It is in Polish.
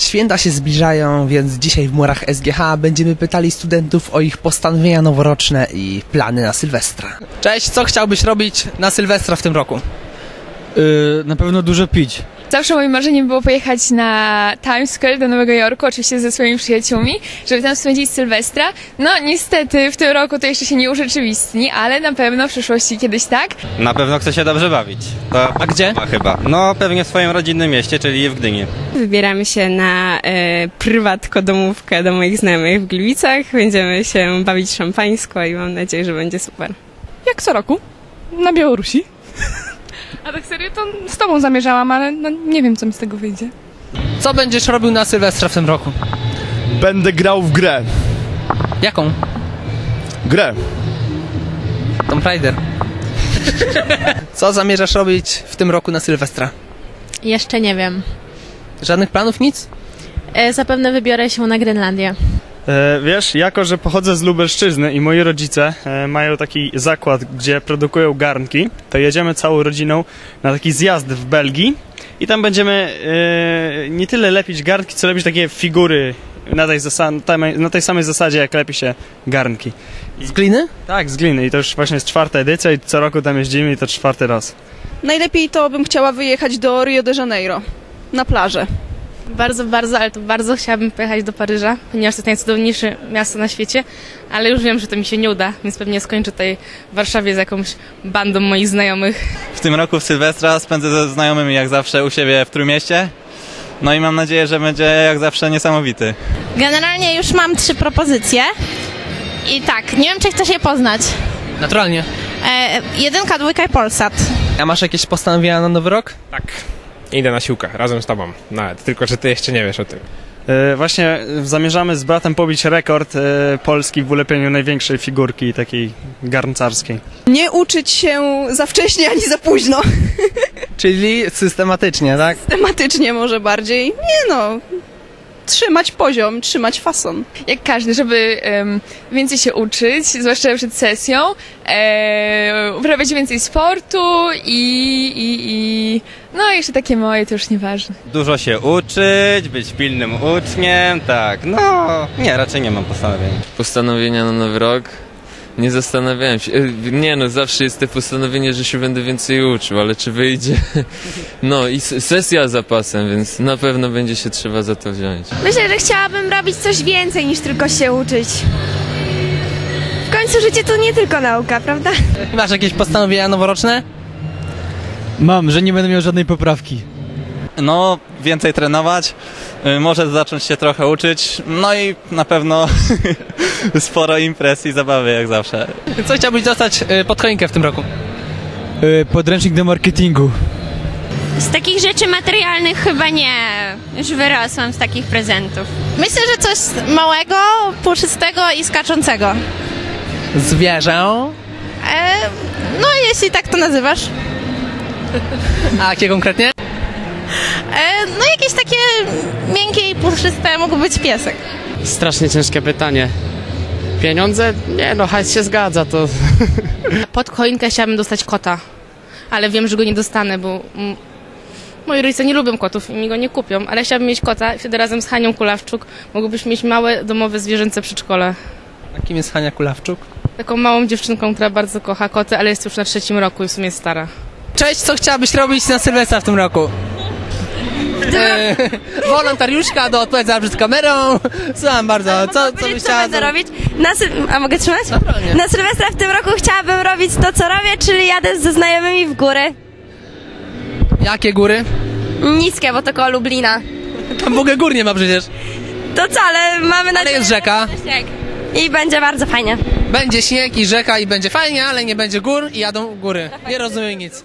Święta się zbliżają, więc dzisiaj w murach SGH będziemy pytali studentów o ich postanowienia noworoczne i plany na Sylwestra. Cześć, co chciałbyś robić na Sylwestra w tym roku? Yy, na pewno dużo pić. Zawsze moim marzeniem było pojechać na Times Square do Nowego Jorku, oczywiście ze swoimi przyjaciółmi, żeby tam spędzić Sylwestra. No niestety w tym roku to jeszcze się nie urzeczywistni, ale na pewno w przyszłości kiedyś tak. Na pewno chce się dobrze bawić. To A gdzie? chyba. No pewnie w swoim rodzinnym mieście, czyli w Gdyni. Wybieramy się na e, prywatko domówkę do moich znajomych w Gliwicach. Będziemy się bawić szampańsko i mam nadzieję, że będzie super. Jak co roku. Na Białorusi. A tak serio to z tobą zamierzałam, ale no, nie wiem, co mi z tego wyjdzie. Co będziesz robił na Sylwestra w tym roku? Będę grał w grę. Jaką? Grę. Tomb Raider. Co zamierzasz robić w tym roku na Sylwestra? Jeszcze nie wiem. Żadnych planów, nic? E, zapewne wybiorę się na Grenlandię. E, wiesz, jako że pochodzę z Lubelszczyzny i moi rodzice e, mają taki zakład, gdzie produkują garnki, to jedziemy całą rodziną na taki zjazd w Belgii i tam będziemy e, nie tyle lepić garnki, co lepić takie figury na tej, na tej samej zasadzie, jak lepi się garnki. Z gliny? Tak, z gliny i to już właśnie jest czwarta edycja i co roku tam jeździmy i to czwarty raz. Najlepiej to bym chciała wyjechać do Rio de Janeiro. Na plażę. Bardzo, bardzo, ale to bardzo chciałabym pojechać do Paryża, ponieważ to jest najcudowniejsze miasto na świecie, ale już wiem, że to mi się nie uda, więc pewnie skończę tutaj w Warszawie z jakąś bandą moich znajomych. W tym roku w Sylwestra spędzę ze znajomymi jak zawsze u siebie w Trójmieście. No i mam nadzieję, że będzie jak zawsze niesamowity. Generalnie już mam trzy propozycje. I tak, nie wiem, czy chcesz je poznać. Naturalnie. E, jedynka, dwójka i Polsat. A masz jakieś postanowienia na nowy rok? Tak. Idę na siłkę, razem z tobą. Nawet, tylko że ty jeszcze nie wiesz o tym. E, Właśnie zamierzamy z bratem pobić rekord e, Polski w ulepieniu największej figurki takiej garncarskiej. Nie uczyć się za wcześnie ani za późno. Czyli systematycznie, tak? Tematycznie może bardziej. Nie no. Trzymać poziom, trzymać fason. Jak każdy, żeby em, więcej się uczyć, zwłaszcza przed sesją, e, uprawiać więcej sportu i, i, i no jeszcze takie moje, to już nieważne. Dużo się uczyć, być pilnym uczniem, tak. No, nie, raczej nie mam postanowień. postanowienia na nowy rok. Nie zastanawiałem się. E, Nie no, zawsze jest te postanowienie, że się będę więcej uczył, ale czy wyjdzie? No i sesja za pasem, więc na pewno będzie się trzeba za to wziąć. Myślę, że chciałabym robić coś więcej niż tylko się uczyć. W końcu życie to nie tylko nauka, prawda? Masz jakieś postanowienia noworoczne? Mam, że nie będę miał żadnej poprawki. No, więcej trenować, y, może zacząć się trochę uczyć, no i na pewno sporo imprez i zabawy jak zawsze. Co chciałbyś dostać y, pod choinkę w tym roku? podręcznik do marketingu. Z takich rzeczy materialnych chyba nie. Już wyrosłam z takich prezentów. Myślę, że coś małego, puszystego i skaczącego. Zwierzę. E, no, jeśli tak to nazywasz. A jakie konkretnie? E, no, jakieś takie miękkie i puszyste mógł być piesek. Strasznie ciężkie pytanie. Pieniądze? Nie no, hajs się zgadza, to... Pod choinkę chciałabym dostać kota, ale wiem, że go nie dostanę, bo moi rodzice nie lubią kotów i mi go nie kupią, ale chciałabym mieć kota i wtedy razem z Hanią Kulawczuk mogłybyśmy mieć małe domowe zwierzęce przedszkole. A kim jest Hania Kulawczuk? Taką małą dziewczynką, która bardzo kocha koty, ale jest już na trzecim roku i w sumie jest stara. Cześć, co chciałabyś robić na Sylwestra w tym roku? E, wolontariuszka do odpowiedzi przed kamerą. Słucham bardzo. Co, co byś chciała zrobić? robić? Na sy- a mogę trzymać? Na Sylwestra w tym roku chciałabym robić to, co robię, czyli jadę ze znajomymi w góry. Jakie góry? Niskie, bo to koło Lublina. Tam w ogóle gór nie ma przecież. To co, ale mamy Ale nadzieję, jest rzeka. że śnieg. I będzie bardzo fajnie. Będzie śnieg i rzeka i będzie fajnie, ale nie będzie gór i jadą góry. Nie rozumiem nic.